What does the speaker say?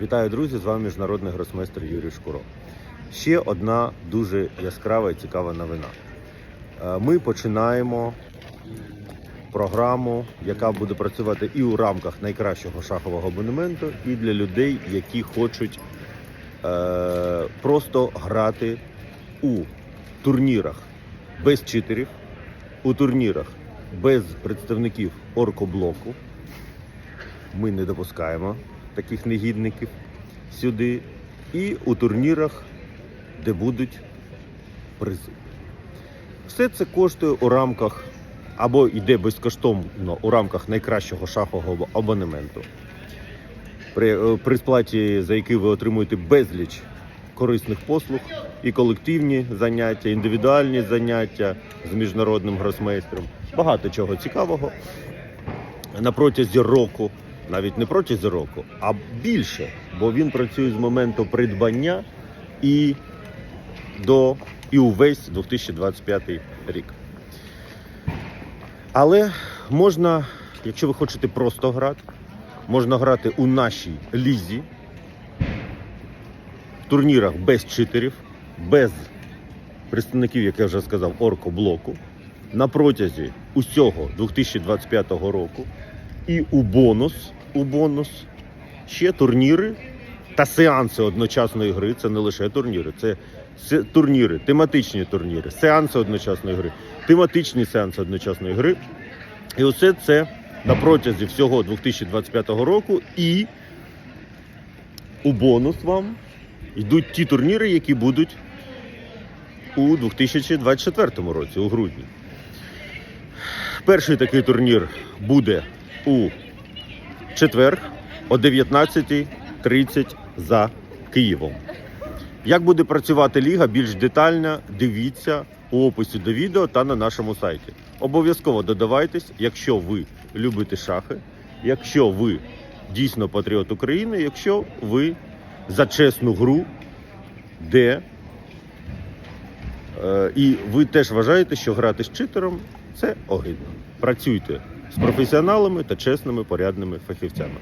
Вітаю, друзі! З вами міжнародний гросмейстер Юрій Шкуро. Ще одна дуже яскрава і цікава новина. Е, Ми починаємо програму, яка буде працювати і у рамках найкращого шахового абонементу, і для людей, які хочуть е, просто грати у турнірах без читерів, у турнірах без представників оркоблоку. Ми не допускаємо таких негідників сюди. І у турнірах, де будуть призи. Все це коштує у рамках або йде безкоштовно у рамках найкращого шахового абонементу, при, е, при сплаті за який ви отримуєте безліч корисних послуг, і колективні заняття, індивідуальні заняття з міжнародним гросмейстером. Багато чого цікавого на протязі року, навіть не протязі року, а більше, бо він працює з моменту придбання і до і увесь 2025 рік. Але можна, якщо ви хочете просто грати, можна грати у нашій лізі, в турнірах без читерів, без представників, як я вже сказав, оркоблоку на протязі усього 2025 року. І у бонус, у бонус ще турніри та сеанси одночасної гри. Це не лише турніри, це турніри, тематичні турніри, сеанси одночасної гри, тематичні сеанси одночасної гри. І усе це на протязі всього 2025 року. І у бонус вам йдуть ті турніри, які будуть у 2024 році, у грудні. Перший такий турнір буде у четвер о 19.30 за Києвом. Як буде працювати ліга, більш детально дивіться у описі до відео та на нашому сайті. Обов'язково додавайтесь, якщо ви любите шахи, якщо ви дійсно патріот України, якщо ви за чесну гру, де Е, І ви теж вважаєте, що грати з читером це огидно. Працюйте з професіоналами та чесними порядними фахівцями.